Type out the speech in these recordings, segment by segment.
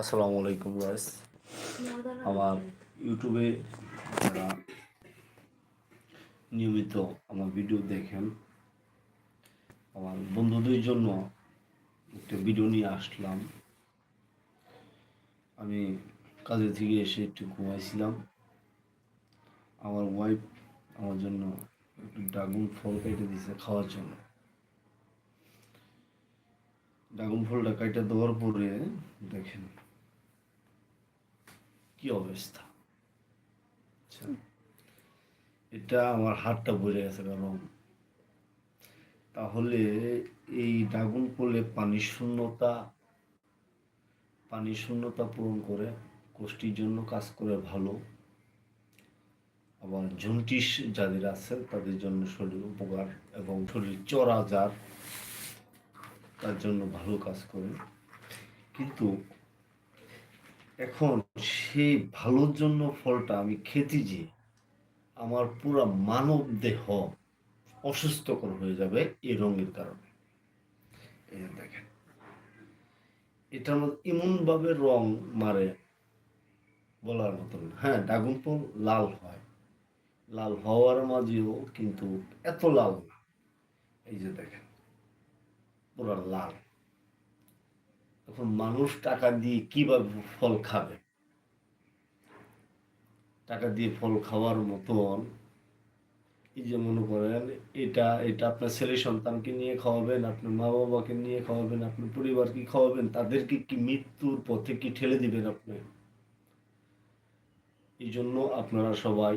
আসসালামু আলাইকুম গাইস আমার ইউটিউবে যারা নিয়মিত আমার ভিডিও দেখেন, আমার বন্ধুদের জন্য একটা ভিডিও নিয়ে আসলাম। আমি কাজে থেকে এসে একটু ঘুমাইছিলাম। আমার ওয়াইফ আমার জন্য একটু ড্রাগন ফল কেটে দিয়েছে খাওয়ার জন্য। ড্রাগন ফলটা কাইটা দেওয়ার পরে দেখেন। কি অবস্থা? আচ্ছা এটা আমার হাতটা ভরে গেছে কারণ তাহলে এই ড্রাগন ফলে পানি শূন্যতা পানি শূন্যতা পূরণ করে কোষ্ঠীর জন্য কাজ করে ভালো। আবার জন্টিস যাদের আছে তাদের জন্য শরীর উপকার এবং শরীর চড়া যার তার জন্য ভালো কাজ করে। কিন্তু এখন সেই ভালোর জন্য ফলটা আমি খেতে যে আমার পুরা মানব দেহ অসুস্থকর হয়ে যাবে এই রঙের কারণে। এই দেখেন এটার মধ্যে এমনভাবে রং মারে বলার মতন হ্যাঁ ড্রাগন ফল লাল হয়। লাল হওয়ার মাঝেও কিন্তু এত লাল না। এই যে দেখেন পুরো লাল এখন মানুষ টাকা দিয়ে কীভাবে ফল খাবে? টাকা দিয়ে ফল খাওয়ার মতন এই যে মনে করেন, এটা এটা আপনার ছেলে সন্তানকে নিয়ে খাওয়াবেন, আপনার মা বাবাকে নিয়ে খাওয়াবেন, আপনার পরিবারকে খাওয়াবেন, তাদেরকে কি মৃত্যুর পথে কি ঠেলে দিবেন আপনি? এই জন্য আপনারা সবাই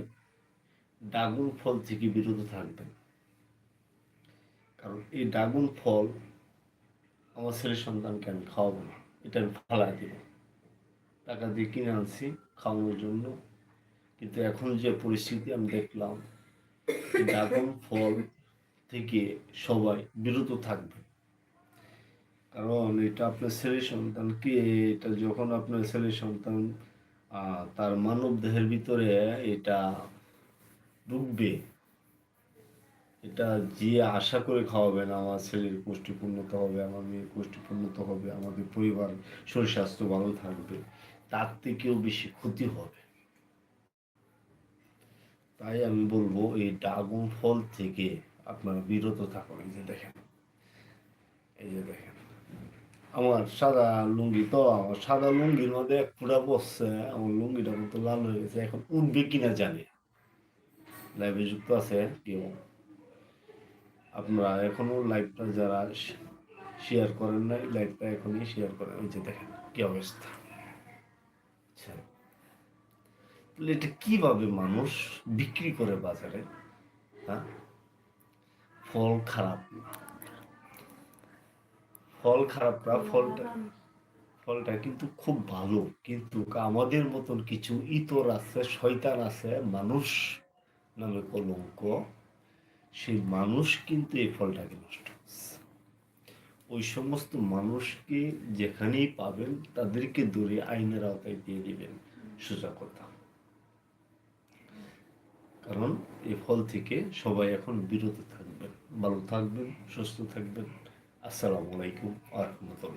ড্রাগন ফল থেকে বিরত থাকবেন। কারণ এই ড্রাগন ফল আমার ছেলে সন্তানকে আমি খাওয়াবো না। এটা আমি ফালাই দেব। টাকা দিয়ে কিনে আনছি, খাওয়ানোর জন্য। কিন্তু এখন যে পরিস্থিতি আমি দেখলাম ড্রাগন ফল থেকে সবাই বিরত থাকবে। কারণ এটা আপনার ছেলে সন্তানকে এটা যখন আপনার ছেলে সন্তান তার মানব দেহের ভিতরে এটা ঢুকবে এটা যে আশা করে খাওয়াবেন আমার ছেলের পুষ্টিপূর্ণতা হবে, আমার মেয়ের পুষ্টিপূর্ণতা হবে, আমাদের পরিবার, শরীর স্বাস্থ্য ভালো থাকবে, তার থেকেও বেশি ক্ষতি হবে। তাই আমি বলব, এই ড্রাগন ফল থেকে আপনারা বিরত থাকুন, এই যে দেখেন, এই যে দেখেন। আমার সাদা লুঙ্গি তো, আমার সাদা লুঙ্গির মধ্যে এক ফুটা বসছে আমার লুঙ্গিটা মতো লাল হয়ে গেছে, এখন উঠবে কিনা জানি লাইভে যুক্ত আছে কেউ? আপনারা এখনও লাইভটা যারা শেয়ার করেন নাই লাইভটা এখনই শেয়ার করেন। এই যে দেখেন, কি অবস্থা। আচ্ছা। তাহলে এটা কীভাবে মানুষ বিক্রি করে বাজারে? হ্যাঁ? ফল খারাপ ফল খারাপ না, ফলটা ফলটা কিন্তু খুব ভালো। কিন্তু আমাদের মতন কিছু ইতর আছে, শয়তান আছে, মানুষ নামে কলঙ্ক। সেই মানুষ কিন্তু এই ফলটাকে নষ্ট করছে। ওই সমস্ত মানুষকে যেখানেই পাবেন, তাদেরকে দূরে আইনের আওতায় দিয়ে দিবেন সোজা কথা। কারণ এই ফল থেকে সবাই এখন বিরত থাকবেন, ভালো থাকবেন, সুস্থ থাকবেন। আসসালামু আলাইকুম আহমতুল্লাহ